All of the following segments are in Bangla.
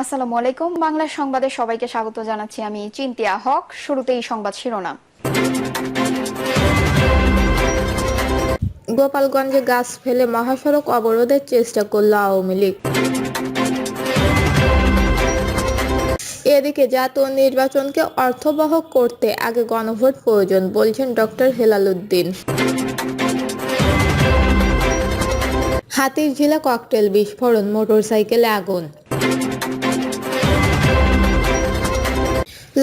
আসসালামু আলাইকুম। বাংলা সংবাদে সবাইকে স্বাগত জানাচ্ছি আমি চিন্তিয়া হক। শুরুতেই সংবাদ শিরোনাম। গোপালগঞ্জে গাছ ফেলে মহাসড়ক অবরোধের চেষ্টা করল আওয়ামী লীগ। এদিকে জাতীয় নির্বাচনকে অর্থবহ করতে আগে গণভোট প্রয়োজন বলছেন ডক্টর হেলাল উদ্দিন। হাতির ঝিলা ককটেল বিস্ফোরণ, মোটরসাইকেলে আগুন।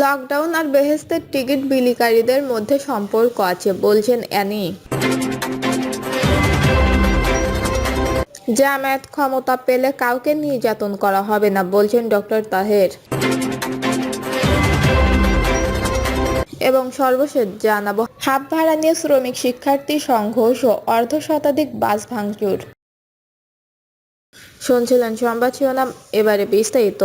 লকডাউন আর বেহেস্তের টিকিট বিলিকারীদের মধ্যে সম্পর্ক আছে, বলছেন অ্যানি। জামায়াত ক্ষমতা পেলে কাউকে নির্যাতন করা হবে না, বলছেন ডক্টর তাহের। এবং সর্বশেষ জানাব হাফ ভাড়া নিয়ে শ্রমিক শিক্ষার্থী সংঘর্ষ, অর্ধ শতাধিক বাস ভাঙচুর। শুনছিলেন সংবাদ শিরোনাম, এবারে বিস্তারিত।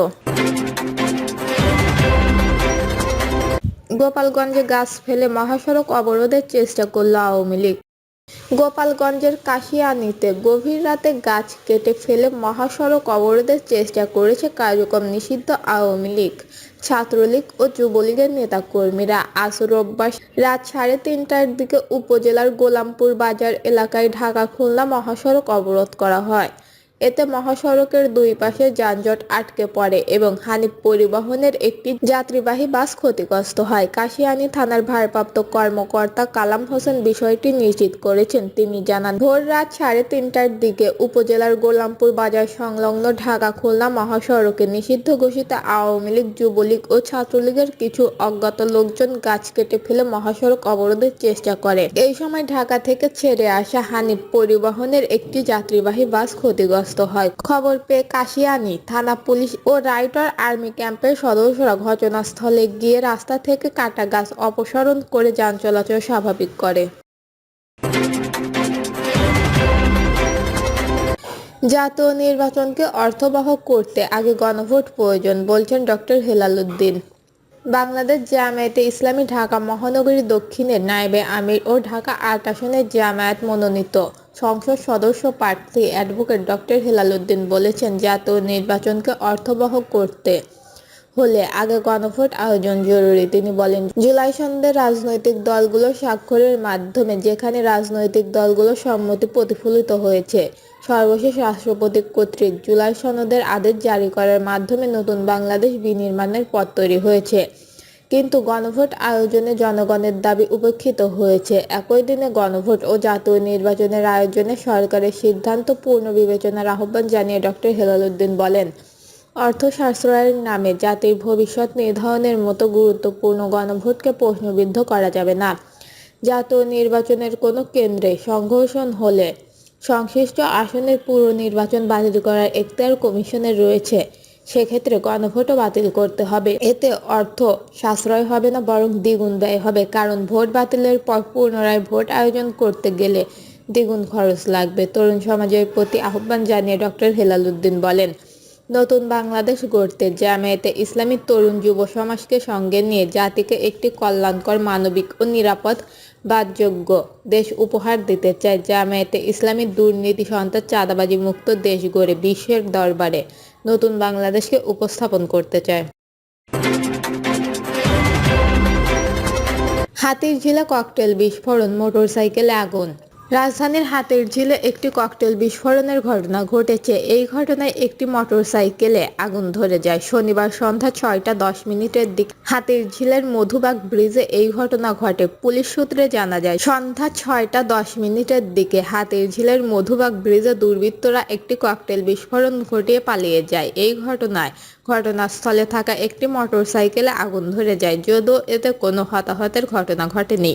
গোপালগঞ্জে গাছ ফেলে মহাসড়ক অবরোধের চেষ্টা করল আওয়ামী লীগ। গোপালগঞ্জের কাশিয়ানিতে গভীর রাতে গাছ কেটে ফেলে মহাসড়ক অবরোধের চেষ্টা করেছে কার্যক্রম নিষিদ্ধ আওয়ামী লীগ, ছাত্রলীগ ও যুবলীগের নেতাকর্মীরা। আজ রোববার রাত সাড়ে তিনটার দিকে উপজেলার গোলামপুর বাজার এলাকায় ঢাকা খুলনা মহাসড়ক অবরোধ করা হয়। এতে মহাসড়কের দুই পাশে যানজট আটকে পড়ে এবং হানিফ পরিবহনের একটি যাত্রীবাহী বাস ক্ষতিগ্রস্ত হয়। কাশিয়ানী থানার ভারপ্রাপ্ত কর্মকর্তা কালাম হোসেন বিষয়টি নিশ্চিত করেছেন। তিনি জানান, ভোর রাত সাড়ে তিনটার দিকে উপজেলার গোলামপুর বাজার সংলগ্ন ঢাকা খুলনা মহাসড়কে নিষিদ্ধ ঘোষিত আওয়ামী লীগ, যুবলীগ ও ছাত্রলীগের কিছু অজ্ঞাত লোকজন গাছ কেটে ফেলে মহাসড়ক অবরোধের চেষ্টা করে। এই সময় ঢাকা থেকে ছেড়ে আসা হানিফ পরিবহনের একটি যাত্রীবাহী বাস ক্ষতিগ্রস্ত ক্ষতিগ্রস্ত হয়। খবর পেয়ে কাশিয়ানী থানা পুলিশ ও রাইটার আর্মি ক্যাম্পের সদস্যরা ঘটনাস্থলে গিয়ে রাস্তা থেকে কাটা গাছ অপসারণ করে যান চলাচল স্বাভাবিক করে। জাতীয় নির্বাচনকে অর্থবহ করতে আগে গণভোট প্রয়োজন বলছেন ডক্টর হেলাল উদ্দিন। বাংলাদেশ জামায়াতে ইসলামী ঢাকা মহানগরী দক্ষিণের নায়েবে আমির ও ঢাকা আট আসনের জামায়াত মনোনীত। সংসদ সদস্য প্রার্থী অ্যাডভোকেট ডক্টর হেলাল উদ্দিন বলেছেন, জাতীয় নির্বাচনকে অর্থবহ করতে হলে আগে গণভোট আয়োজন জরুরি। তিনি বলেন, জুলাই সন্ধ্যে রাজনৈতিক দলগুলো স্বাক্ষরের মাধ্যমে, যেখানে রাজনৈতিক দলগুলোর সম্মতি প্রতিফলিত হয়েছে, সর্বশেষ রাষ্ট্রপতি কর্তৃক জুলাই সনদের আদেশ জারি করার মাধ্যমে নতুন বাংলাদেশ বিনির্মাণের পথ তৈরি হয়েছে। কিন্তু গণভোট আয়োজনে জনগণের দাবি উপেক্ষিত হয়েছে। একই দিনে গণভোট ও জাতীয় নির্বাচনের আয়োজনে সরকারের সিদ্ধান্ত পূর্ণ বিবেচনার আহ্বান জানিয়ে ডক্টর হেলাল উদ্দিন বলেন অর্থশাস্ত্রের নামে জাতির ভবিষ্যৎ নির্ধারণের মতো গুরুত্বপূর্ণ গণভোটকে প্রশ্নবিদ্ধ করা যাবে না। জাতীয় নির্বাচনের কোনো কেন্দ্রে সংঘর্ষণ হলে সংশ্লিষ্ট আসনের পুরো নির্বাচন বাতিল করার এখতিয়ার কমিশনের রয়েছে। সেক্ষেত্রে গণভোটও বাতিল করতে হবে। এতে অর্থ সাশ্রয় হবে না, বরং দ্বিগুণ ব্যয় হবে। কারণ ভোট বাতিলের পর পুনরায় ভোট আয়োজন করতে গেলে দ্বিগুণ খরচ লাগবে। তরুণ সমাজের প্রতি আহ্বান জানিয়ে ডক্টর হেলাল উদ্দিন বলেন, নতুন বাংলাদেশ গড়তে জামায়াতে ইসলামী তরুণ যুব সমাজকে সঙ্গে নিয়ে জাতিকে একটি কল্যাণকর, মানবিক ও নিরাপদ বাদযোগ্য দেশ উপহার দিতে চায় জামায়াতে ইসলামী দুর্নীতি সন্ত্রাস চাঁদাবাজি মুক্ত দেশ গড়ে বিশ্বের দরবারে। নতুন বাংলাদেশকে উপস্থাপন করতে চায়। হাতির ঝিলা ককটেল বিস্ফোরণ মোটরসাইকেলে আগুন। রাজধানীর হাতের ঝিলে একটি ককটেল বিস্ফোরণের ঘটনা ঘটেছে। এই ঘটনায় একটি মোটরসাইকেলে আগুন ধরে যায়। শনিবার সন্ধ্যা ছয়টা দশ মিনিটের দিক হাতির ঝিলের মধুবাগ ব্রিজে এই ঘটনা ঘটে। পুলিশ সূত্রে জানা যায়, সন্ধ্যা ছয়টা দশ মিনিটের দিকে হাতির ঝিলের মধুবাগ ব্রিজে দুর্বৃত্তরা একটি ককটেল বিস্ফোরণ ঘটিয়ে পালিয়ে যায়। এই ঘটনায় ঘটনাস্থলে থাকা একটি মোটরসাইকেলে আগুন ধরে যায়, যদিও এতে কোনো হতাহতের ঘটনা ঘটেনি।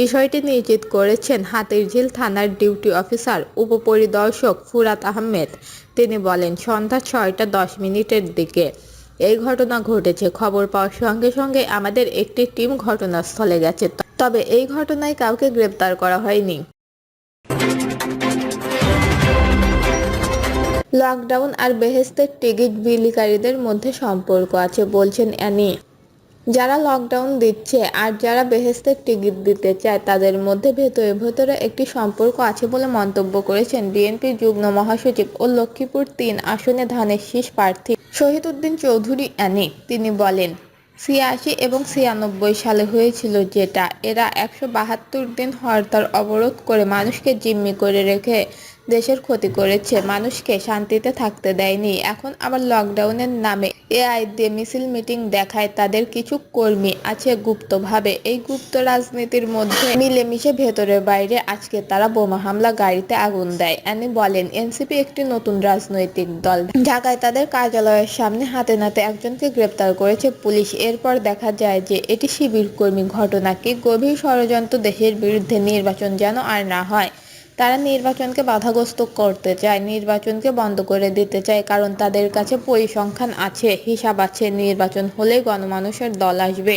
বিষয়টি নিশ্চিত করেছেন হাতিরঝিল থানার ডিউটি অফিসার, উপপরিদর্শক ফুরাত আহমেদ। তিনি বলেন, সন্ধ্যা ছয়টা দশ মিনিটের দিকে এই ঘটনা ঘটেছে। খবর পাওয়ার সঙ্গে সঙ্গে আমাদের একটি টিম ঘটনাস্থলে গেছে। তবে এই ঘটনায় কাউকে গ্রেপ্তার করা হয়নি। লকডাউন আর বেহেস্তের টিকিট বিলিকারীদের মধ্যে সম্পর্ক আছে, বলছেন অ্যানি। যারা লকডাউন দিচ্ছে আর যারা বেহেস্তের টিকিট দিতে চায়, তাদের মধ্যে ভেতরে ভেতরে একটি সম্পর্ক আছে বলে মন্তব্য করেছেন বিএনপির যুগ্ম মহাসচিব ও লক্ষ্মীপুর তিন আসনে ধানের শীষ প্রার্থী শহীদ উদ্দিন চৌধুরী অ্যানি। তিনি বলেন, ছিয়াশি এবং ছিয়ানব্বই সালে হয়েছিল যেটা। এরা একশো বাহাত্তর দিন হরতাল অবরোধ করে মানুষকে জিম্মি করে রেখে দেশের ক্ষতি করেছে। মানুষকে শান্তিতে থাকতে দেয়নি। এখন আবার লকডাউনের নামে এআই দিয়ে মিছিল মিটিং দেখায় তাদের কিছু কর্মী আছে গুপ্তভাবে। এই গুপ্ত রাজনীতির মধ্যে মিলেমিশে ভেতরে বাইরে আজকে তারা বোমা হামলা, গাড়িতে আগুন দেয়। অ্যানি বলেন, এনসিপি একটি নতুন রাজনৈতিক দল। ঢাকায় তাদের কার্যালয়ের সামনে হাতে নাতে একজনকে গ্রেপ্তার করেছে পুলিশ। এরপর দেখা যায় যে এটি শিবির কর্মী ঘটনাকে গভীর ষড়যন্ত্র দেশের বিরুদ্ধে নির্বাচন যেন আর না হয়। তারা নির্বাচনকে বাধাগ্রস্ত করতে চায়, নির্বাচনকে বন্ধ করে দিতে চায়, কারণ তাদের কাছে পরিসংখ্যান আছে, হিসাব আছে, নির্বাচন হলে গণমানুষের দল আসবে।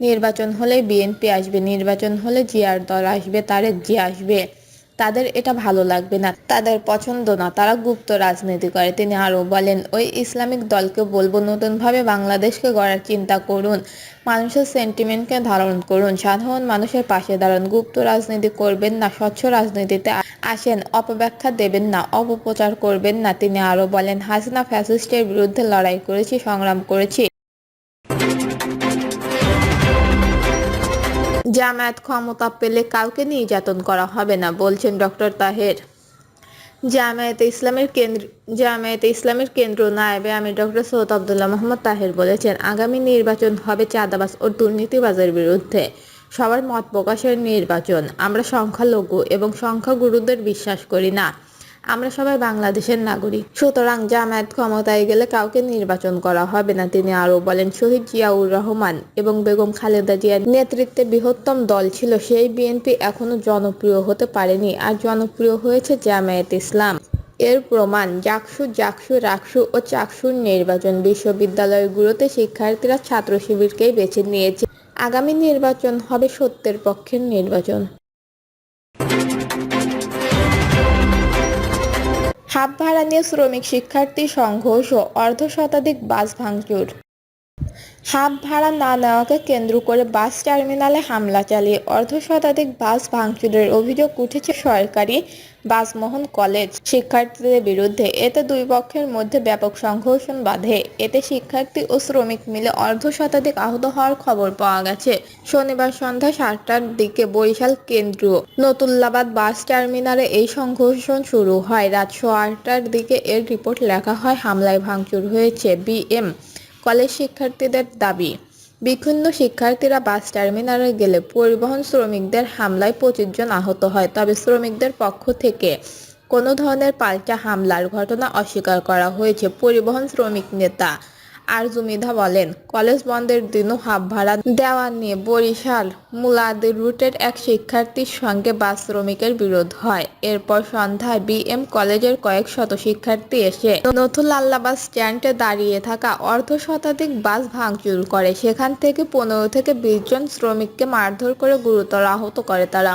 নির্বাচন হলে বিএনপি আসবে, নির্বাচন হলে জিয়ার দল আসবে, তারেক জি আসবে। তাদের এটা ভালো লাগবে না, তাদের পছন্দ না। তারা গুপ্ত রাজনীতি করে। তিনি আরও বলেন, ওই ইসলামিক দলকে বলব, নতুনভাবে বাংলাদেশকে গড়ার চিন্তা করুন। মানুষের সেন্টিমেন্টকে ধারণ করুন। সাধারণ মানুষের পাশে দাঁড়ান। গুপ্ত রাজনীতি করবেন না, স্বচ্ছ রাজনীতিতে আসেন। অপব্যাখ্যা দেবেন না, অপপ্রচার করবেন না। তিনি আরও বলেন, হাসিনা ফ্যাসিস্টের বিরুদ্ধে লড়াই করেছি, সংগ্রাম করেছি। জামায়াত ক্ষমতা পেলে কাউকে নির্যাতন করা হবে না, বলছেন ডক্টর তাহের। জামায়াতে ইসলামের কেন্দ্র জামায়াতে ইসলামের কেন্দ্র নায়েবে আমি ডক্টর সৈয়দ আবদুল্লাহ মোহাম্মদ তাহের বলেছেন, আগামী নির্বাচন হবে চাঁদাবাস ও দুর্নীতিবাজের বিরুদ্ধে। সবার মত প্রকাশের নির্বাচন। আমরা সংখ্যালঘু এবং সংখ্যাগুরুদের বিশ্বাস করি না। আমরা সবাই বাংলাদেশের নাগরিক। সুতরাং জামায়াত ক্ষমতায় গেলে কাউকে নির্বাচন করা হবে না, তিনি আরও বলেন। শহীদ জিয়াউর রহমান এবং বেগম খালেদা জিয়ার নেতৃত্বে বৃহত্তম দল ছিল, সেই বিএনপি এখনও জনপ্রিয় হতে পারেনি আর জনপ্রিয় হয়েছে জামায়াত ইসলাম। এর প্রমাণ, জাকসু জাকসু, রাকসু ও চাকসুর নির্বাচন বিশ্ববিদ্যালয়গুলোতে শিক্ষার্থীরা ছাত্র শিবিরকেই বেছে নিয়েছে। আগামী নির্বাচন হবে সত্যের পক্ষের নির্বাচন। হাত ভাড়া নিয়ে শ্রমিক শিক্ষার্থী সংঘর্ষ অর্ধ শতাধিক বাস ভাঙচুর। হাত ভাড়া না নেওয়াকে কেন্দ্র করে বাস টার্মিনালে হামলা চালিয়ে অর্ধ শতাধিক বাস ভাঙচুরের অভিযোগ উঠেছে সরকারি বাসমোহন কলেজ। শিক্ষার্থীদের বিরুদ্ধে এতে দুই পক্ষের মধ্যে ব্যাপক সংঘর্ষণ বাধে। এতে শিক্ষার্থী ও শ্রমিক মিলে অর্ধ শতাধিক আহত হওয়ার খবর পাওয়া গেছে। শনিবার সন্ধ্যা সাতটার দিকে বরিশাল কেন্দ্র নতুল্লাবাদ বাস টার্মিনালে এই সংঘর্ষণ শুরু হয়। রাত সোয়া আটটার দিকে এর রিপোর্ট লেখা হয়, হামলায় ভাঙচুর হয়েছে বিএম কলেজ শিক্ষার্থীদের দাবি, বিক্ষুব্ধ শিক্ষার্থীরা বাস টার্মিনালে গেলে পরিবহন শ্রমিকদের হামলায় পঁচিশ জন আহত হয়। তবে শ্রমিকদের পক্ষ থেকে কোনো ধরনের পাল্টা হামলার ঘটনা অস্বীকার করা হয়েছে। পরিবহন শ্রমিক নেতা আরজুমিধা বলেন, কলেজ বন্ধের দিনও হাফ ভাড়া দেওয়া নিয়ে বরিশাল মুলাদি রুটের এক শিক্ষার্থীর সঙ্গে বাস শ্রমিকের বিরোধ হয়। এরপর সন্ধ্যায় বিএম কলেজের কয়েক শত শিক্ষার্থী এসে নথুল্লাল্লা বাস স্ট্যান্ডে দাঁড়িয়ে থাকা অর্ধ শতাধিক বাস ভাঙচুর করে। সেখান থেকে পনেরো থেকে বিশ জন শ্রমিককে মারধর করে গুরুতর আহত করে তারা।